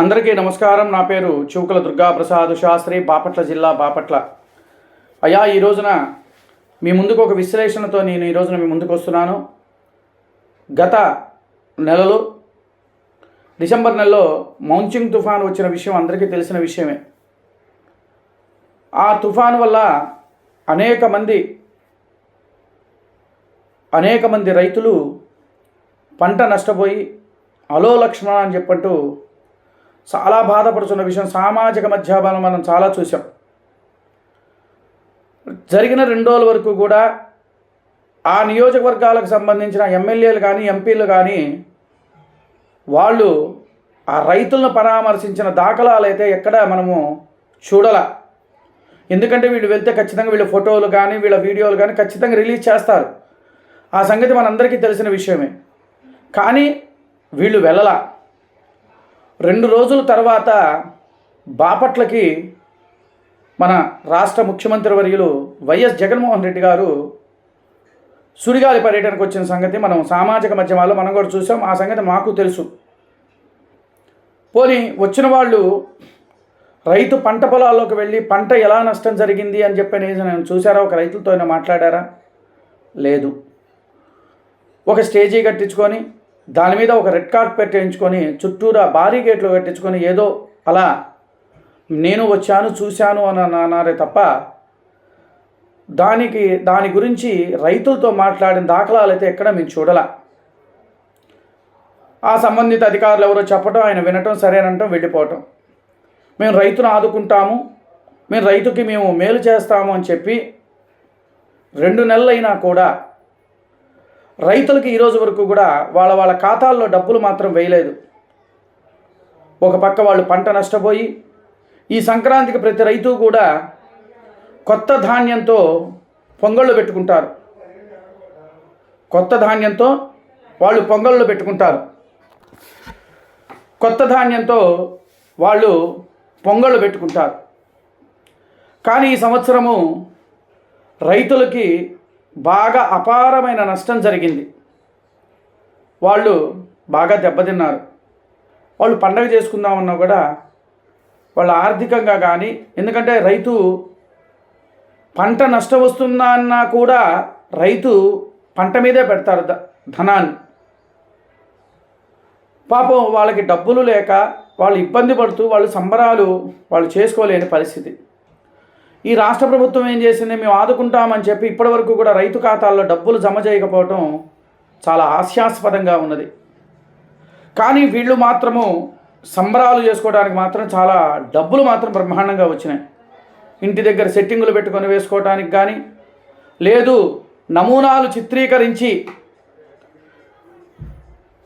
అందరికీ నమస్కారం. నా పేరు చూకుల దుర్గాప్రసాద్ శాస్త్రి బాపట్ల జిల్లా బాపట్ల. అయ్యా ఈ రోజున మీ ముందుకు ఒక విశ్లేషణతో నేను ఈ రోజున మీ ముందుకు వస్తున్నాను. గత నెలలు డిసెంబర్ నెలలో మౌంచింగ్ తుఫాను వచ్చిన విషయం అందరికీ తెలిసిన విషయమే. ఆ తుఫాను వల్ల అనేక మంది అనేక మంది రైతులు పంట నష్టపోయి అలో లక్ష్మణ అని చెప్పంటూ చాలా బాధపడుతున్న విషయం సామాజిక మధ్యాహ్నం మనం చాలా చూసాం జరిగిన రెండు రోజుల వరకు కూడా ఆ నియోజకవర్గాలకు సంబంధించిన ఎమ్మెల్యేలు కానీ ఎంపీలు కానీ వాళ్ళు ఆ రైతులను పరామర్శించిన దాఖలాలు అయితే ఎక్కడ మనము చూడాల. ఎందుకంటే వీళ్ళు వెళ్తే ఖచ్చితంగా వీళ్ళ ఫోటోలు కానీ వీళ్ళ వీడియోలు కానీ ఖచ్చితంగా రిలీజ్ చేస్తారు. ఆ సంగతి మనందరికీ తెలిసిన విషయమే. కానీ వీళ్ళు వెళ్ళలా. రెండు రోజుల తర్వాత బాపట్లకి మన రాష్ట్ర ముఖ్యమంత్రి వర్యులు వైఎస్ జగన్మోహన్ రెడ్డి గారు సుడిగాలి పర్యటనకు వచ్చిన సంగతి మనం సామాజిక మాధ్యమాల్లో మనం కూడా చూసాం. ఆ సంగతి మాకు తెలుసు. పోనీ వచ్చిన వాళ్ళు రైతు పంట పొలాల్లోకి వెళ్ళి పంట ఎలా నష్టం జరిగింది అని చెప్పి నేను చూసారా ఒక రైతులతో మాట్లాడారా? లేదు. ఒక స్టేజీ కట్టించుకొని దాని మీద ఒక రెడ్ కార్పెట్ వేయించుకొని చుట్టూరా భారీ గేట్లు కట్టించుకొని ఏదో అలా నేను వచ్చాను చూశాను అని అన్నారే తప్ప దానికి దాని గురించి రైతులతో మాట్లాడిన దాఖలాలు అయితే ఎక్కడ మేము చూడాల. ఆ సంబంధిత అధికారులు ఎవరో చెప్పడం ఆయన వినటం సరేనంటాం వెళ్ళిపోవటం. మేము రైతును ఆదుకుంటాము మేము రైతుకి మేము మేలు చేస్తాము అని చెప్పి రెండు నెలలైనా కూడా రైతులకి ఈరోజు వరకు కూడా వాళ్ళ వాళ్ళ ఖాతాల్లో డబ్బులు మాత్రం వేయలేదు. ఒక పక్క వాళ్ళు పంట నష్టపోయి ఈ సంక్రాంతికి ప్రతి రైతు కూడా కొత్త ధాన్యంతో పొంగళ్ళు పెట్టుకుంటారు. కొత్త ధాన్యంతో వాళ్ళు పొంగళ్ళు పెట్టుకుంటారు. కొత్త ధాన్యంతో వాళ్ళు పొంగళ్ళు పెట్టుకుంటారు. కానీ ఈ సంవత్సరము రైతులకి బాగా అపారమైన నష్టం జరిగింది. వాళ్ళు బాగా దెబ్బతిన్నారు. వాళ్ళు పండగ చేసుకుందామన్నా కూడా వాళ్ళు ఆర్థికంగా కానీ ఎందుకంటే రైతు పంట నష్టం వస్తుందా అన్నా కూడా రైతు పంట మీదే పెడతారు ధ ధనాన్ని. పాపం వాళ్ళకి డబ్బులు లేక వాళ్ళు ఇబ్బంది పడుతూ వాళ్ళు సంబరాలు వాళ్ళు చేసుకోలేని పరిస్థితి. ఈ రాష్ట్ర ప్రభుత్వం ఏం చేసింది? మేము ఆదుకుంటామని చెప్పి ఇప్పటివరకు కూడా రైతు ఖాతాల్లో డబ్బులు జమ చేయకపోవటం చాలా హాస్యాస్పదంగా ఉన్నది. కానీ వీళ్ళు మాత్రము సంబరాలు చేసుకోవడానికి మాత్రం చాలా డబ్బులు మాత్రం బ్రహ్మాండంగా వచ్చినాయి. ఇంటి దగ్గర సెట్టింగులు పెట్టుకొని వేసుకోవడానికి కానీ లేదు నమూనాలు చిత్రీకరించి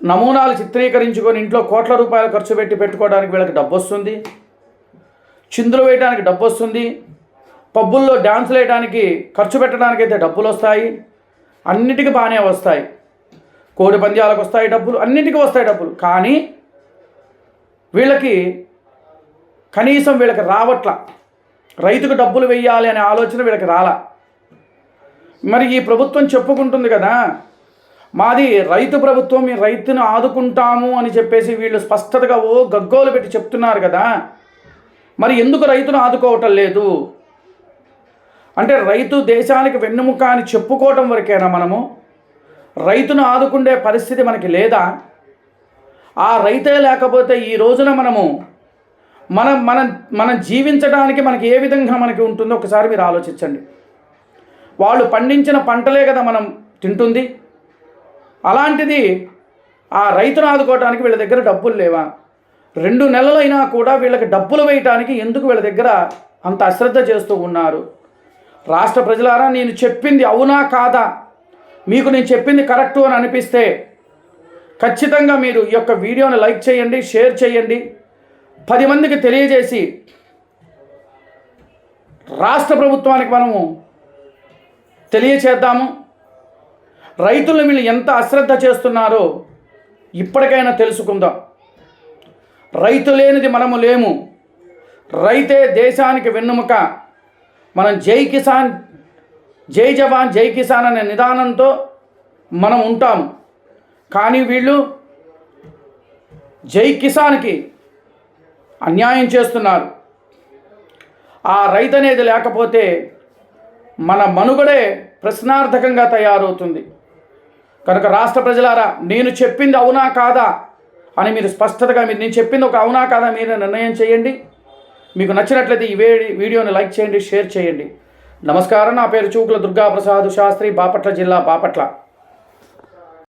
నమూనాలు చిత్రీకరించుకొని ఇంట్లో కోట్ల రూపాయలు ఖర్చు పెట్టి పెట్టుకోవడానికి వీళ్ళకి డబ్బు వస్తుంది చిందులు వేయడానికి డబ్బు వస్తుంది పబ్బుల్లో డ్యాన్సులు వేయడానికి ఖర్చు పెట్టడానికి అయితే డబ్బులు వస్తాయి. అన్నిటికీ బాగానే వస్తాయి. కోడి పంద్యాలకు వస్తాయి డబ్బులు అన్నిటికీ వస్తాయి డబ్బులు. కానీ వీళ్ళకి కనీసం వీళ్ళకి రావట్ల. రైతుకు డబ్బులు వెయ్యాలి అనే ఆలోచన వీళ్ళకి రాలా. మరి ఈ ప్రభుత్వం చెప్పుకుంటుంది కదా మాది రైతు ప్రభుత్వం మీ రైతును ఆదుకుంటాము అని చెప్పేసి వీళ్ళు స్పష్టతగా ఓ గగ్గోలు పెట్టి చెప్తున్నారు కదా. మరి ఎందుకు రైతును ఆదుకోవటం లేదు? అంటే రైతు దేశానికి వెన్నుముక అని చెప్పుకోవటం వరకేనా మనము? రైతును ఆదుకుండే పరిస్థితి మనకి లేదా? ఆ రైతే లేకపోతే ఈ రోజున మనము మనం మనం మనం జీవించడానికి మనకి ఏ విధంగా మనకి ఉంటుందో ఒకసారి మీరు ఆలోచించండి. వాళ్ళు పండించిన పంటలే కదా మనం తింటుంది. అలాంటిది ఆ రైతును ఆదుకోవడానికి వీళ్ళ దగ్గర డబ్బులు లేవా? రెండు నెలలైనా కూడా వీళ్ళకి డబ్బులు వేయటానికి ఎందుకు వీళ్ళ దగ్గర అంత అశ్రద్ధ చేస్తూ ఉన్నారు? రాష్ట్ర ప్రజలారా నేను చెప్పింది అవునా కాదా? మీకు నేను చెప్పింది కరెక్టు అని అనిపిస్తే ఖచ్చితంగా మీరు ఈ యొక్క వీడియోని లైక్ చేయండి షేర్ చేయండి. పది మందికి తెలియజేసి రాష్ట్ర ప్రభుత్వానికి మనము తెలియచేద్దాము. రైతులను వీళ్ళు ఎంత అశ్రద్ధ చేస్తున్నారో ఇప్పటికైనా తెలుసుకుందాం. రైతు లేనిది మనము లేము. రైతే దేశానికి వెన్నుముక. మనం జై కిసాన్ జై జవాన్ జై కిసాన్ అనే నిదానంతో మనం ఉంటాము కానీ వీళ్ళు జై కిసాన్కి అన్యాయం చేస్తున్నారు. ఆ రైతు అనేది లేకపోతే మన మనుగడే ప్రశ్నార్థకంగా తయారవుతుంది. కనుక రాష్ట్ర ప్రజలారా నేను చెప్పింది అవునా కాదా అని మీరు స్పష్టతగా మీరు నేను చెప్పింది ఒక అవునా కాదా మీరు నిర్ణయం చేయండి. మీకు నచ్చినట్లయితే ఈ వే- వీడియోని లైక్ చేయండి షేర్ చేయండి. నమస్కారం నా పేరు చూకుల దుర్గాప్రసాద్ శాస్త్రి బాపట్ల జిల్లా బాపట్ల.